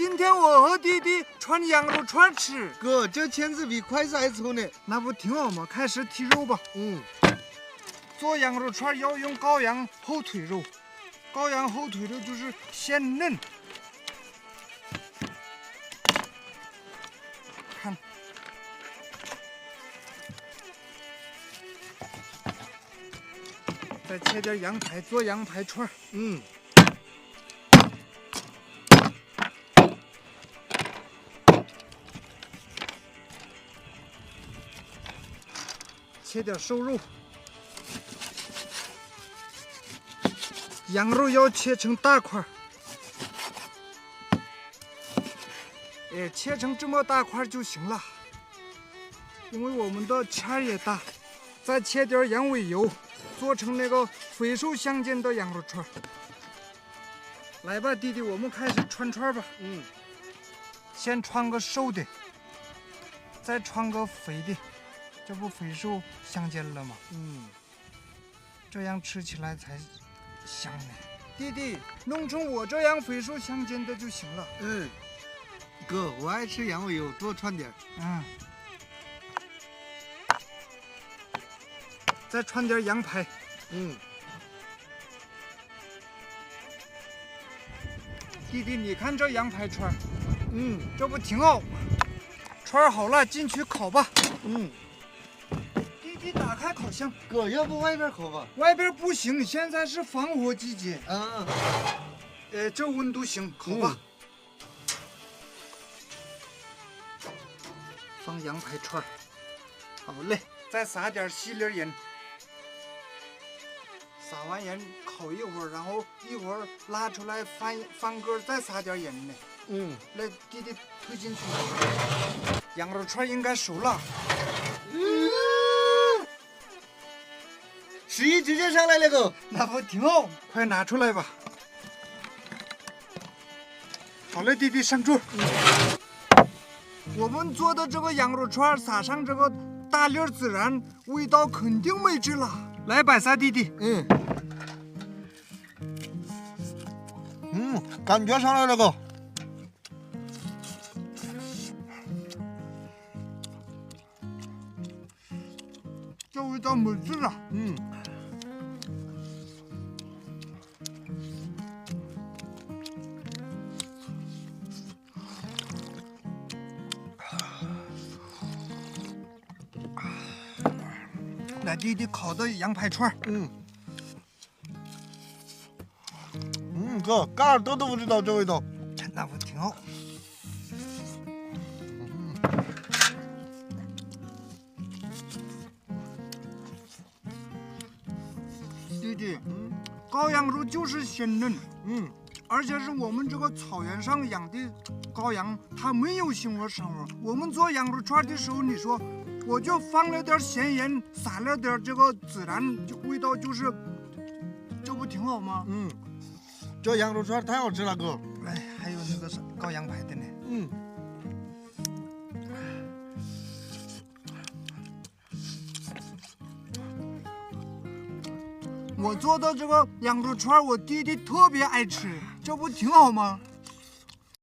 今天我和弟弟串羊肉串吃，哥，这签子比筷子还粗呢。那不挺好吗？开始剔肉吧。嗯，做羊肉串要用羔羊后腿肉，羔羊后腿肉就是鲜嫩。看，再切点羊排做羊排串儿。嗯，切点瘦肉，羊肉要切成大块儿，哎，切成这么大块儿就行了，因为我们的签儿也大。再切点羊尾油，做成那个肥瘦相间的羊肉串。来吧，弟弟，我们开始串串吧。嗯，先穿个瘦的，再穿个肥的，这不肥瘦相间了吗？嗯，这样吃起来才香呢。弟弟，弄成我这样肥瘦相间的就行了。嗯，哥，我爱吃羊尾油，多串点。嗯，再穿点羊排。嗯，弟弟，你看这羊排串，嗯这不挺好吗？串好了，进去烤吧。嗯，弟弟，打开烤箱，哥，要不外边烤吧？外边不行，现在是防火季节。嗯，呃，这温度行，烤吧。放羊排串儿，好嘞，再撒点细粒盐。撒完盐烤一会儿，然后一会儿拉出来翻翻个，再撒点盐呢。嗯，来，弟弟推进去。羊肉串应该熟了，十一直接上来了，个。那不挺好？快拿出来吧。好嘞，弟弟上桌。我们做的这个羊肉串撒上这个大粒孜然，味道肯定美极了。来，百撒弟弟，嗯，嗯，感觉上来了，个。这味道美极了。嗯，来，弟弟烤的羊排串，嗯，嗯，哥，嘎耳朵都不知道这味道。那我挺好？弟弟，嗯羔羊肉就是鲜嫩，嗯而且是我们这个草原上养的羔羊，它没有腥味膻味。我们做羊肉串的时候，你说我就放了点咸盐，撒了点这个孜然，就味道就是，这不挺好吗？嗯，这羊肉串太好吃了，哥。哎，还有那个是羔羊排的呢。嗯，我做的这个羊肉串，我弟弟特别爱吃，这不挺好吗？